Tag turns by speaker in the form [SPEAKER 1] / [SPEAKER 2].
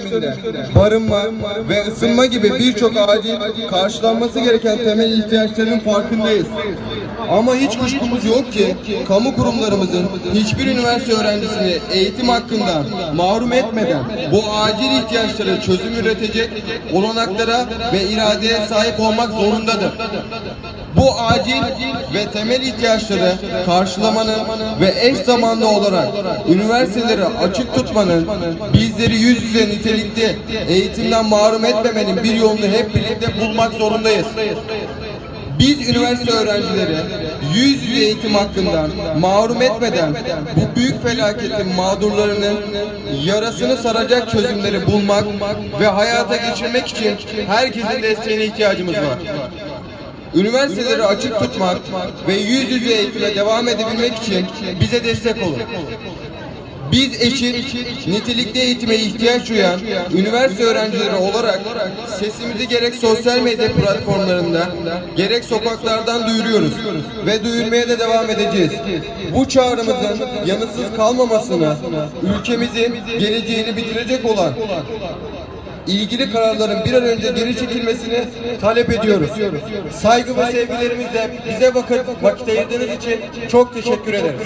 [SPEAKER 1] döneminde barınma ve ısınma gibi birçok acil karşılanması gereken temel ihtiyaçların farkındayız. Ama hiç kuşkumuz yok ki kamu kurumlarımızın hiçbir üniversite öğrencisini eğitim hakkından mahrum etmeden bu acil ihtiyaçlara çözüm üretecek olanaklara ve iradeye sahip olmak zorundadır. Bu acil ve temel ihtiyaçları karşılamanın ve eş zamanlı olarak üniversiteleri açık tutmanın bizleri yüz yüze nitelikte eğitimden mahrum etmemenin bir yolunu hep birlikte bulmak zorundayız. Biz üniversite öğrencileri yüz yüze eğitim hakkından mahrum etmeden bu büyük felaketin mağdurlarının yarasını saracak çözümleri bulmak ve hayata geçirmek için herkesin desteğine ihtiyacımız var. Üniversiteleri açık tutmak ve yüz yüze eğitime devam edebilmek için bize destek olun. Biz eşit, nitelikli eğitime ihtiyaç duyan üniversite öğrencileri olarak sesimizi gerek sosyal medya platformlarında gerek sokaklardan duyuruyoruz ve duyurmaya da devam edeceğiz. Bu çağrımızın yanıtsız kalmamasını, ülkemizin geleceğini bitirecek olan ilgili kararların bir an önce geri çekilmesini talep ediyoruz. Saygı ve sevgilerimizle bize vakit, vakit ayırdığınız için çok teşekkür ederiz.